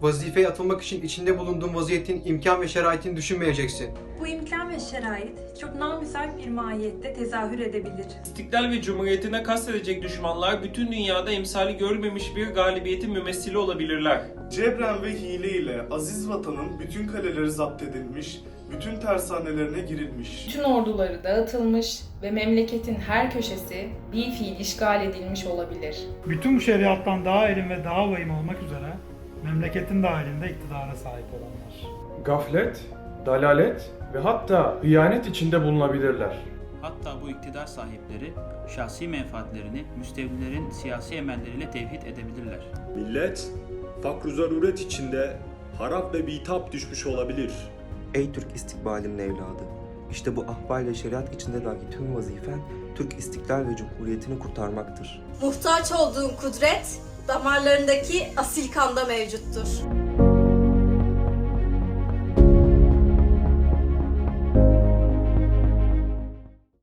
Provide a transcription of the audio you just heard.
vazifeye atılmak için içinde bulunduğun vaziyetin imkan ve şeraitini düşünmeyeceksin. Bu imkan ve şerait çok namüsait bir mahiyette tezahür edebilir. İstiklal ve Cumhuriyetine kastedecek düşmanlar bütün dünyada emsali görmemiş bir galibiyetin mümessili olabilirler. Cebren ve hile ile aziz vatanın bütün kaleleri zapt edilmiş, bütün tersanelerine girilmiş. Bütün orduları dağıtılmış ve memleketin her köşesi bir fiil işgal edilmiş olabilir. Bütün bu şeriattan daha erin ve daha vahim olmak üzere memleketin dahilinde iktidara sahip olanlar. Gaflet, dalalet ve hatta hıyanet içinde bulunabilirler. Hatta bu iktidar sahipleri şahsi menfaatlerini müstevlilerin siyasi emelleriyle tevhid edebilirler. Millet fakr zaruret içinde harap ve bitap düşmüş olabilir. Ey Türk istikbalinin evladı! İşte bu ahval ve şeriat içinde dahi tüm vazifen Türk istiklal ve cumhuriyetini kurtarmaktır. Muhtaç olduğun kudret damarlarındaki asil kanda mevcuttur.